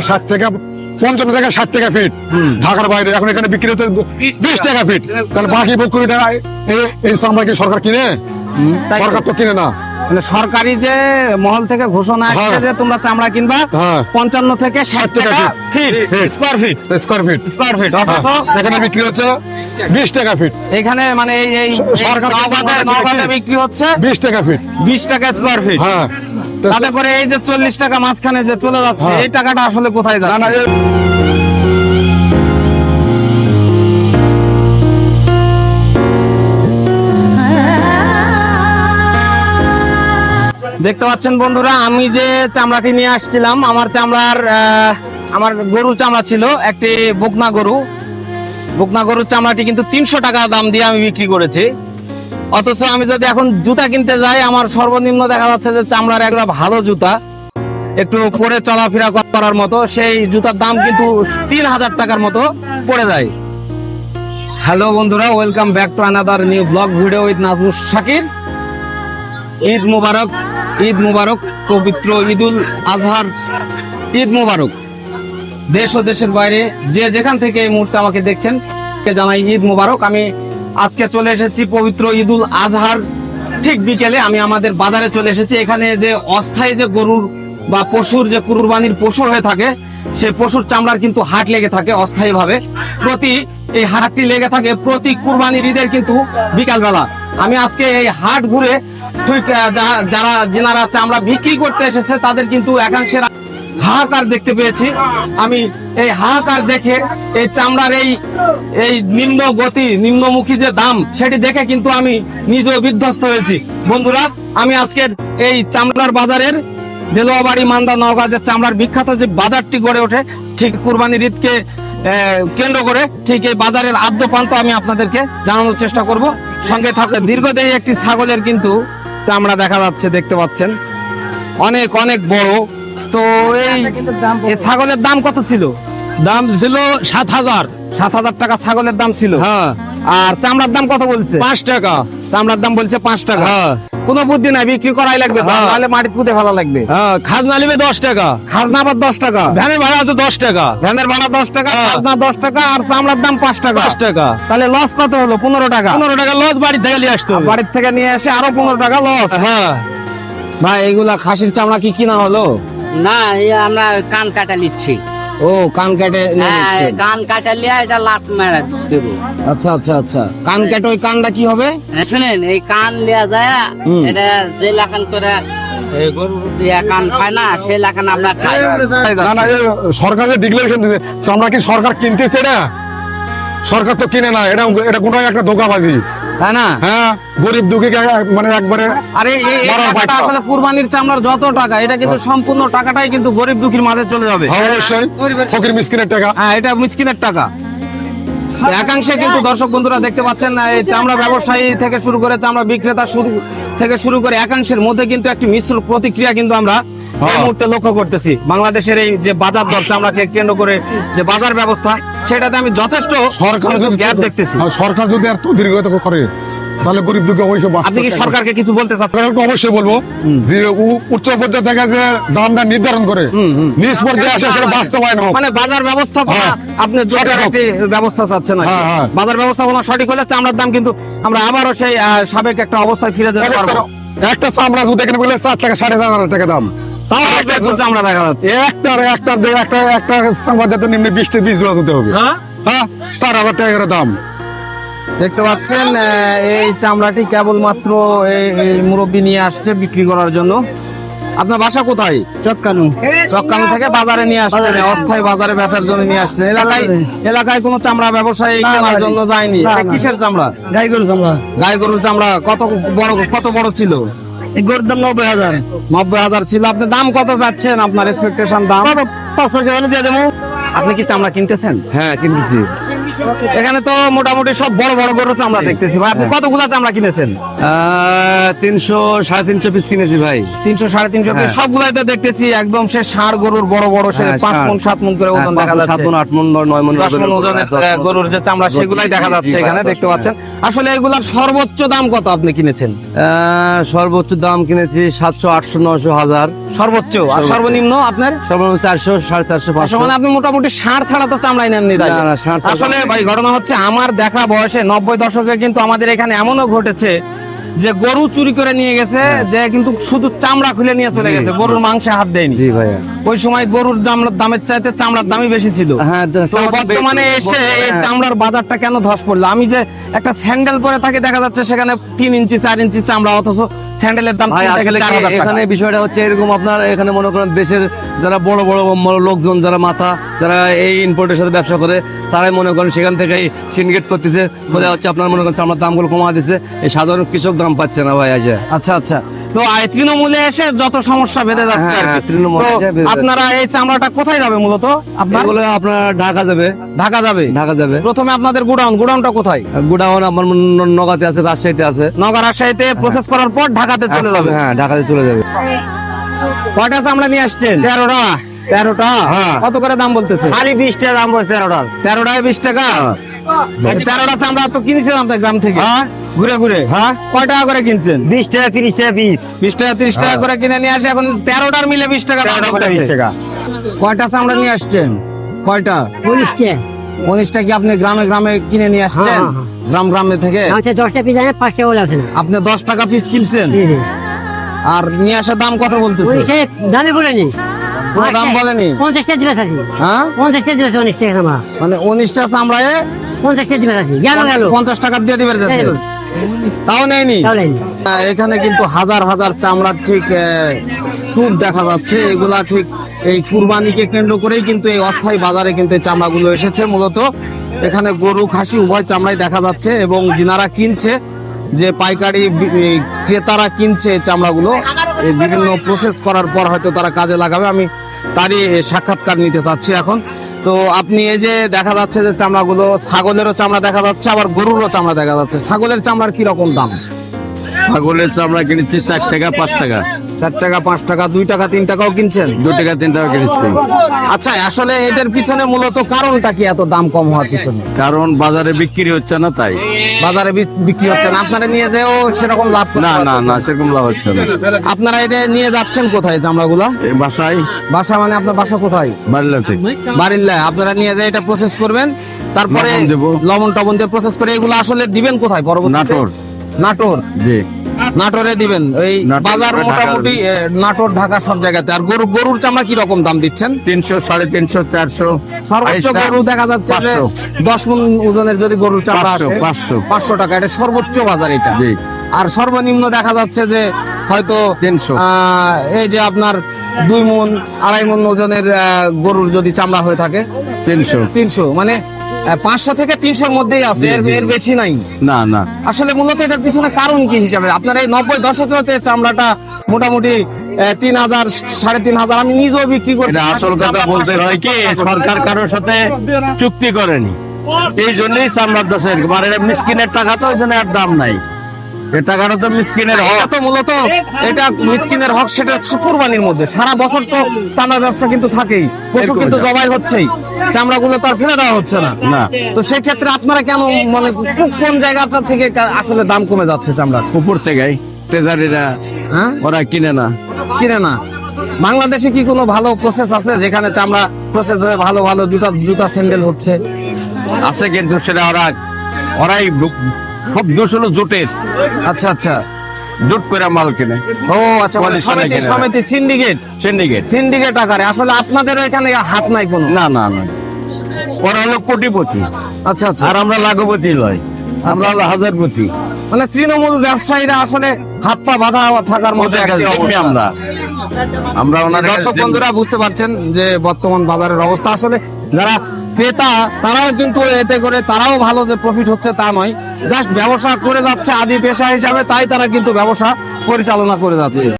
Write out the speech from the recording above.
ষাট টাকা পঞ্চান্ন টাকা ষাট টাকা ফিট ঢাকার বাইরে এখন এখানে বিক্রি হতে বিশ টাকা। ফিট তাহলে বাকি বকুড়ি টাকা এই- চামড়া কি সরকার কিনে? সরকার তো কিনে না। মানে সরকারি যে মহল থেকে ঘোষণা আসছে হ্যাঁ। যে তোমরা চামড়া কিনবা হ্যাঁ। পঞ্চান্ন থেকে ষাট টাকা feet. Square feet square feet square feet অথচ এখানে বিক্রি হচ্ছে বিশ টাকা ফিট এখানে মানে এই সরকার বিক্রি- হচ্ছে বিশ টাকা ফিট বিশ টাকা স্কোয়ার ফিট হ্যাঁ। তাতে করে এই যে চল্লিশ টাকা মাঝখানে যে চলে যাচ্ছে হ্যাঁ। এই টাকাটা আসলে কোথায় যাচ্ছে? দেখতে পাচ্ছেন বন্ধুরা আমি যে চামড়াটি নিয়ে আসছিলাম আমার চামড়ার আমার গরুর চামড়া ছিল একটি বকনা গরু। বকনা গরুর চামড়াটি কিন্তু তিনশো টাকা দাম দিয়ে আমি বিক্রি করেছি। অথচ আমি যদি এখন জুতা কিনতে যাই, আমার সর্বনিম্ন দেখা যাচ্ছে যে চামড়ার একটা ভালো জুতা। একটু পরে চলাফেরা করার মতো, সেই জুতার দাম কিন্তু তিন হাজার টাকার মতো পড়ে যায়। হ্যালো বন্ধুরা, welcome back to another new vlog video with Nazmus Shakir. Eid Mubarak Eid Mubarak, পবিত্র ঈদুল আজহার। ঈদ মুবারক। দেশ ও দেশের বাইরে যে যেখান থেকে এই মুহূর্তে আমাকে দেখছেন জানাই ঈদ মুবারক। আমি আজকে চলে এসেছি পবিত্র ঈদুল আজহার। ঠিক বিকেলে আমি আমাদের বাজারে চলে এসেছি। এখানে যে অস্থায়ী যে গরুর বা পশুর যে কুরবানির পশু হয়ে থাকে, সে পশুর চামড়ার কিন্তু হাট লেগে থাকে অস্থায়ী ভাবে প্রতি এই হাটটি লেগে থাকে প্রতি কুরবানির ঈদের কিন্তু বিকালবেলা। আমি আজকে এই হাট ঘুরে, ঠিক যারা, যেনারা চামড়া বিক্রি করতে এসেছে, তাদের কিন্তু একাংশের হাহাকার দেখতে পেয়েছি। আমি এই হাহাকার দেখে এই চামড়ার এই এই নিম্ন গতি নিম্নমুখী যে দাম, সেটি দেখে কিন্তু আমি নিজেও বিধ্বস্ত হয়েছি। বন্ধুরা, আমি আজকের এই চামড়ার বাজারের দেলোয়াবাড়ি, মান্দা, নওগাঁ যে চামড়ার বিখ্যাত যে বাজারটি গড়ে ওঠে, ঠিক কুরবানির ঈদকে কেন্দ্র করে ঠিক এই বাজারের আদ্য প্রান্ত আমি আপনাদেরকে জানানোর চেষ্টা করব। সঙ্গে থাকলে দীর্ঘদেহী একটি ছাগলের কিন্তু চামড়া দেখা যাচ্ছে, দেখতে পাচ্ছেন। অনেক অনেক বড় তো এই এই ছাগলের দাম কত ছিল? দাম ছিল সাত হাজার। সাত হাজার টাকা ছাগলের দাম ছিল। হ্যাঁ। আর চামড়ার দাম কত বলছে? পাঁচ টাকা। চামড়ার দাম বলছে পাঁচ টাকা। হ্যাঁ। কোনো বুদ্ধি নাই বিক্রি করাই লাগবে তাহলে হ্যাঁ। নাহলে মাটি পুঁতে ফেলা লাগবে। হ্যাঁ খাজনা নেবে দশ টাকা। খাজনা আবার দশ টাকা। ভ্যানের ভাড়া আছে দশ টাকা। ভ্যানের ভাড়া দশ টাকা। খাজনা দশ টাকা আর চামড়ার দাম পাঁচ টাকা। পাঁচ টাকা। তাহলে লস কত হলো? পনেরো টাকা। পনেরো টাকা লস বাড়ি থেকে নিয়ে আসতো বাড়ির থেকে নিয়ে এসে আরও পনেরো টাকা লস হ্যাঁ। ভাই এগুলা খাসির চামড়া কি কিনা হলো? না আমরা কান কাটা নিচ্ছি ও কান কেটে হ্যাঁ কান কাটা লিয়া এটা লাত মেরে দেব। আচ্ছা আচ্ছা আচ্ছা। কান কেটে ওই কানটা কি হবে? হ্যাঁ, শুনেন এই কান লিয়া যায় এটা যে লাখান করে সরকারের না আমরা না না ডিক্লারেশন দিচ্ছে চামড়া কি সরকার কিনতেছে এটা সরকার তো কিনে না এটা এটা কোনো একটা ধোকাবাজি। তাই না? হ্যাঁ গরিব দুঃখীকে মানে একবারে আরে এই টাকাটা আসলে কুরবানির চামড়ার যত টাকা এটা কিন্তু সম্পূর্ণ টাকাটাই কিন্তু গরিব দুঃখীর মাঝে চলে যাবে। হ্যাঁ, অবশ্যই। ফকির মিসকিনের টাকা। হ্যাঁ এটা মিসকিনের টাকা। একাংশে কিন্তু দর্শক বন্ধুরা দেখতে পাচ্ছেন এই চামড়া ব্যবসায়ী থেকে শুরু করে চামড়া বিক্রেতা শুরু থেকে শুরু করে একাংশের মধ্যে কিন্তু একটি মিশ্র প্রতিক্রিয়া কিন্তু আমরা এই হ্যাঁ। মুহূর্তে লক্ষ্য করতেছি বাংলাদেশের এই যে বাজার দর চামড়াকে কেন্দ্র করে যে বাজার ব্যবস্থা সেটাতে আমি যথেষ্ট সরকার যদি গ্যাপ দেখতেছি সরকার যদি আর দীর্ঘত করে তাহলে গরিব দুঃখী অবশ্যই আপনি কি সরকারকে কিছু বলতে চাচ্ছেন? সরকারকে অবশ্যই বলব যে উচ্চ পর্যায়ে থেকে যে দামটা নির্ধারণ করে নিজ পর্যায়ে আসে সেটা বাস্তবায়ন হোক। মানে বাজার ব্যবস্থাপনা হ্যাঁ। আপনি একটি ব্যবস্থা চাচ্ছেন। হ্যাঁ, হ্যাঁ। বাজার ব্যবস্থাপনা সঠিক হলে চামড়ার দাম কিন্তু আমরা আবারও সেই সাবেক একটা অবস্থায় ফিরে যেতে পারব। একটা চামড়া যদি এখানে বলে চার টাকা সাড়ে চার হাজার টাকা দাম। চামড়া দেখা যাচ্ছে। একটার একটার একটা একটা চামড়া যাতে নিম্নে বিশ থেকে বিশ জোড়া হতে হবে। হ্যাঁ? চার হাজার টাকা দাম। দেখতে পাচ্ছেন এই চামড়াটি কেবলমাত্র এই মুরব্বি নিয়ে আসছে বিক্রি করার জন্য। আপনার বাসা কোথায়? চটকানু চক্কানো থেকে বাজারে নিয়ে আসছেন অস্থায়ী বাজারে বেচার জন্য নিয়ে আসছেন এলাকায় এলাকায় কোনো চামড়া ব্যবসায়ী কেনার জন্য যায়নি। কিসের চামড়া? গাই গরু চামড়া। গাই গরুর চামড়া কত বড় কত বড় ছিল? এই গরুর দাম নব্বই হাজার। নব্বই হাজার ছিল। আপনি দাম কত যাচ্ছেন আপনার এক্সপেকটেশন দাম? পাঁচশো টাকা দিয়ে দেবো। আপনি কি চামড়া কিনতেছেন? হ্যাঁ কিনতেছি। এখানে তো মোটামুটি সব বড় বড় গরুর চামড়া দেখতেছি। ভাই আপনি কতগুলা চামড়া কিনেছেন? তিনশো সাড়ে তিনশো পিস কিনেছি ভাই। তিনশো সাড়ে তিনশো হ্যাঁ। সবগুলাই তো দেখতেছি একদম সে ষাড় গরুর বড় বড় সে হ্যাঁ, পাঁচ মন সাত মন করে ওজন দেখা সাত যাচ্ছে। মন আট মন নয় মন দশ মন ওজনের গরুর যে চামড়া সেগুলাই দেখা যাচ্ছে এখানে দেখতে পাচ্ছেন। আসলে এগুলার সর্বোচ্চ দাম কত আপনি কিনেছেন? সর্বোচ্চ দাম কিনেছি সাতশো আটশো নশো হাজার। সর্বোচ্চ। আর সর্বনিম্ন আপনার? সর্বনিম্ন চারশো সাড়ে চারশো পাঁচশো। মানে আপনি মোটামুটি ষাঁড় ছাড়া তো চামড়াই নেননি তাই আসলে ভাই ঘটনা হচ্ছে আমার দেখা বয়সে নব্বই দশকে কিন্তু আমাদের এখানে এমনও ঘটেছে যে গরু চুরি করে নিয়ে গেছে যে কিন্তু শুধু চামড়া খুলে নিয়ে চলে গেছে গরুর মাংসে হাত দেয়নি। ওই সময় গরুর দামের চাইতে চামড়ার দামই বেশি ছিল। হ্যাঁ বর্তমানে এসে এই চামড়ার বাজারটা কেন ধস পড়ল? আমি যে একটা স্যান্ডেল পরে থাকে দেখা যাচ্ছে সেখানে তিন ইঞ্চি চার ইঞ্চি চামড়া অথচ স্যান্ডেলের দাম ভাই আসলে। এখানে বিষয়টা হচ্ছে এরকম আপনার এখানে মনে করেন দেশের যারা বড় বড় লোকজন যারা মাথা যারা এই ইম্পোর্টের সাথে ব্যবসা করে তারাই মনে করেন সেখান থেকে সিন্ডিকেট করতেছে। করে হচ্ছে আপনার মনে করেন চামড়ার দামগুলো কমা দিচ্ছে এই সাধারণ কৃষক দাম পাচ্ছে না ভাই আজ আচ্ছা আচ্ছা। তো তৃণমূলে এসে যত সমস্যা বেঁধে যাচ্ছে হ্যাঁ। হ্যাঁ, বেঁধে যাচ্ছে। আপনারা এই চামড়াটা কোথায় যাবে মূলত? আপনার? আপনার ঢাকা যাবে। ঢাকা যাবে? ঢাকা যাবে। প্রথমে আপনাদের গোডাউন গোডাউনটা কোথায়? গুডাউন আমার নগাতে আছে রাজশাহীতে আছে। নগর রাজশাহীতে প্রসেস করার পর ঢাকাতে চলে যাবে। হ্যাঁ ঢাকাতে চলে যাবে। কয়টা চামড়া নিয়ে আসছেন? তেরোটা। তেরোটা? কত করে দাম বলতেছে? খালি বিশ টাকা দাম বলছে তেরোটার তেরোটায় বিশ টাকা? তেরোটা চামড়া তো কিনেছিলাম তো গ্রাম থেকে। ঘুরে ঘুরে। হ্যাঁ? কয় টাকা করে কিনছেন? বিশ টাকা তিরিশ টাকা পিস বিশ টাকা তিরিশ টাকা করে কিনে নিয়ে আসে এখন তেরোটার মিলে বিশ টাকা দাম বলতেছে। কয়টা চামড়া নিয়ে আসছেন? কয়টা? উনিশটা কি আপনি গ্রামে গ্রামে কিনে নিয়ে আসছেন? গ্রাম গ্রামে থেকে? দশটা পিস বলে না। আপনি দশ টাকা পিস কিনছেন? আর নিয়ে আসার দাম কত বলতেছে সে দামে বলেনি পুরো দাম বলেনি? পঞ্চাশটা হ্যাঁ? পঞ্চাশটা দিবস উনিশ টাকা আমার মানে উনিশটা চামড়ায় পঞ্চাশটা দিবস আছে। গেল গেল। পঞ্চাশ টাকা দিয়ে দিবে। তাও নেয়নি? এখানে কিন্তু হাজার হাজার চামড়ার ঠিক স্তূপ দেখা যাচ্ছে। এগুলা ঠিক এই কুরবানিকে কেন্দ্র করেই কিন্তু এই অস্থায়ী বাজারে কিন্তু এই চামড়াগুলো এসেছে মূলত। এখানে গরু খাসি উভয় চামড়াই দেখা যাচ্ছে এবং যিনারা কিনছে যে পাইকারি ক্রেতারা কিনছে চামড়াগুলো বিভিন্ন প্রসেস করার পর হয়তো তারা কাজে লাগাবে। আমি তারই সাক্ষাৎকার নিতে চাচ্ছি এখন। তো আপনি এই যে দেখা যাচ্ছে যে চামড়াগুলো, ছাগলেরও চামড়া দেখা যাচ্ছে, আবার গরুরও চামড়া দেখা যাচ্ছে। ছাগলের চামড়ার কি রকম দাম? ছাগলের চামড়া কিনেছি চার টাকা, পাঁচ টাকা। চার টাকা পাঁচ টাকা দুই টাকা তিন টাকাও কিনছেন? দু টাকা তিন টাকা কিনেছি। আচ্ছা আসলে এটার পিছনে মূলত কারণটা কি এত দাম কম হওয়ার পিছনে? কারণ বাজারে বিক্রি হচ্ছে না তাই। বাজারে বিক্রি হচ্ছে না। আপনারা নিয়ে যেও সেরকম লাভ না না না সেরকম লাভ হচ্ছে না। আপনারা এটা নিয়ে যাচ্ছেন কোথায় চামড়াগুলা বাসায়। বাসা মানে আপনার বাসা কোথায়? বাড়িলাতে। বাড়ির লাই আপনারা নিয়ে যায় এটা প্রসেস করবেন। তারপরে লবণ টবণ দিয়ে প্রসেস করে এগুলো আসলে দিবেন কোথায় পরবর্তী নাটোর। নাটোর। জি। নাটোরে দিবেন। এই বাজার মোটামুটি নাটোর ঢাকা সব জায়গাতে। আর গরু গরুর চামড়া কি রকম দাম দিচ্ছেন? তিনশো সাড়ে তিনশো চারশো। সর্বোচ্চ গরু দেখা যাচ্ছে যে। দশ মন ওজনের যদি গরুর চামড়া আসে পাঁচশো। পাঁচশো টাকা। এটা সর্বোচ্চ বাজার এটা। আর সর্বনিম্ন দেখা যাচ্ছে যে হয়তো তিনশো। আহ, এই যে আপনার দুই মন আড়াই মন ওজনের গরুর যদি চামড়া হয়ে থাকে তিনশো। তিনশো। মানে পাঁচশো থেকে তিনশোর মধ্যেই আছে এর- বেশি নাই। না না। আসলে মূলত এটার পিছনে কারণ কি হিসাবে? আপনার এই নব্বই দশকে হতে চামড়াটা মোটামুটি তিন হাজার সাড়ে তিন হাজার আমি নিজেও বিক্রি করি আসল কথা বলতে হয় কি সরকার কারোর সাথে চুক্তি করেনি। এই জন্যই চামড়ার দশের মানে মিসকিনের টাকা তো ওই জন্য আর দাম নাই। এ টাকাটা তো মিসকিনের এটা হক তো মূলত এটা মিসকিনের হক সেটা কুরবানির মধ্যে। সারা বছর তো চামড়ার ব্যবসা কিন্তু থাকেই পশু কিন্তু জবাই হচ্ছেই। চামড়াগুলো তো আর ফেলে দেওয়া হচ্ছে না। না। তো সেই ক্ষেত্রে আপনারা কেন মানে কোন জায়গাটা থেকে আসলে দাম কমে যাচ্ছে চামড়ার উপর থেকে ট্রেজারিরা হ্যাঁ? ওরা কিনে না। কিনে না। বাংলাদেশে কি কোনো ভালো প্রসেস আছে যেখানে চামড়া প্রসেস হয়ে ভালো ভালো জুতা জুতা স্যান্ডেল হচ্ছে? আছে কিন্তু সেটা ওরা ওরাই সব দোষ হলো জোটের। আচ্ছা আচ্ছা। জোট করে মাল কিনে। ও আচ্ছা মানে সমিতি সমিতি সিন্ডিকেট সিন্ডিকেট সিন্ডিকেট আকারে। আসলে আপনাদের এখানে হাত নাই কোনো? না না না। ওরা হলো কোটিপতি। আচ্ছা আচ্ছা। আর আমরা লাখপতি নয় আমরা হলো হাজারপতি। মানে তৃণমূল ব্যবসায়ীরা আসলে হাত পা বাঁধা থাকার মধ্যে। আমরা। আমরা ওনার দর্শক বন্ধুরা বুঝতে পারছেন যে বর্তমান বাজারের অবস্থা। আসলে যারা ক্রেতা, তারাও কিন্তু এতে করে, তারাও ভালো যে প্রফিট হচ্ছে তা নয়। জাস্ট ব্যবসা করে যাচ্ছে আদি পেশা হিসাবে, তাই তারা কিন্তু ব্যবসা পরিচালনা করে যাচ্ছে।